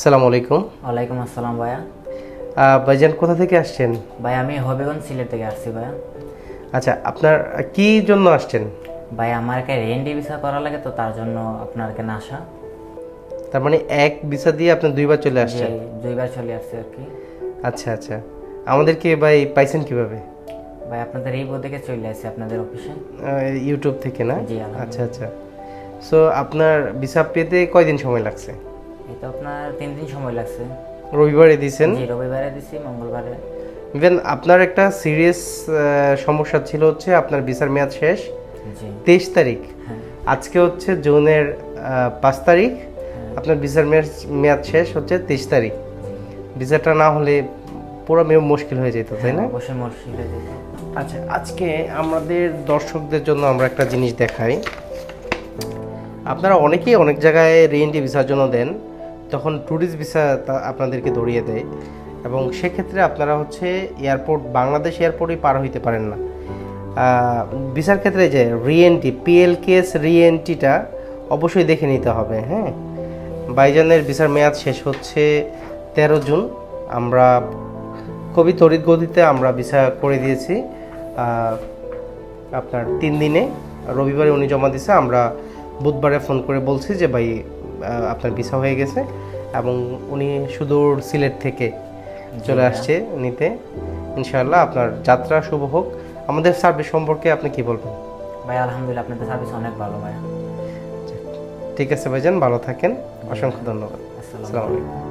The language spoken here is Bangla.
আসসালামু আলাইকুম। ওয়ালাইকুম আসসালাম ভাইয়া। ভাইজান কোথা থেকে আসছেন? ভাই আমি হবিগঞ্জ সিলেট থেকে আসছি ভাইয়া। আচ্ছা আপনার কি জন্য আসছেন? ভাই আমার একটা রেন্ডি ভিসা করা লাগে তো তার জন্য আপনার কেন আসা। তার মানে এক ভিসা দিয়ে আপনি দুইবার চলে আসছেন? দুইবার চলে আসছে আর কি। আচ্ছা আচ্ছা। আমাদেরকে ভাই পাইছেন কীভাবে? ভাই আপনাদের এই বোধ থেকে চলে আসছে আপনাদের অফিসে। ইউটিউব থেকে না। আচ্ছা আচ্ছা। সো আপনার ভিসা পেতে কয়দিন সময় লাগছে? তো আপনার তিন দিন সময় লাগছে। রবিবারে দিয়েছেন জি রবিবারে দিছি মঙ্গলবারে। ইভেন আপনার একটা সিরিয়াস সমস্যা ছিল হচ্ছে আপনার ভিসার মেয়াদ শেষ। তেইশ তারিখ। হ্যাঁ। আজকে হচ্ছে জুনের পাঁচ তারিখ। আপনার ভিসার মেয়াদ মেয়াদ শেষ হচ্ছে তেইশ তারিখ। ভিসাটা না হলে পুরো মেয়ে মুশকিল হয়ে যেত তাই না? অবশ্যই মুশকিল হয়ে যেত। আচ্ছা আজকে আমাদের দর্শকদের জন্য আমরা একটা জিনিস দেখাই। আপনারা অনেকেই অনেক জায়গায় রেন্টি ভিসার জন্য দেন। তখন ট্যুরিস্ট ভিসা আপনাদেরকে ধরিয়ে দেয় এবং সেক্ষেত্রে আপনারা হচ্ছে এয়ারপোর্ট বাংলাদেশ এয়ারপোর্টই পার হইতে পারেন না। ভিসার ক্ষেত্রে যে রিএনটি পিএলকেএস রিএনটিটা অবশ্যই দেখে নিতে হবে হ্যাঁ? বাইজানের ভিসার মেয়াদ শেষ হচ্ছে তেরো জুন। আমরা খুবই তড়িৎ গতিতে আমরা ভিসা করে দিয়েছি। আপনার তিন দিনে, রবিবারে উনি জমা দিয়েছে আমরা বুধবারে ফোন করে বলছি যে, ভাই আপনার ভিসা হয়ে গেছে এবং উনি সুদূর সিলেট থেকে চলে আসছে নিতে। ইনশাআল্লাহ আপনার যাত্রা শুভ হোক। আমাদের সার্ভিস সম্পর্কে আপনি কি বলবেন? ভাই আলহামদুলিল্লাহ আপনাদের সার্ভিস অনেক ভালো ভাই। ঠিক আছে ভাইজান ভালো থাকেন। অসংখ্য ধন্যবাদ। আসসালাম আসসালামু আলাইকুম।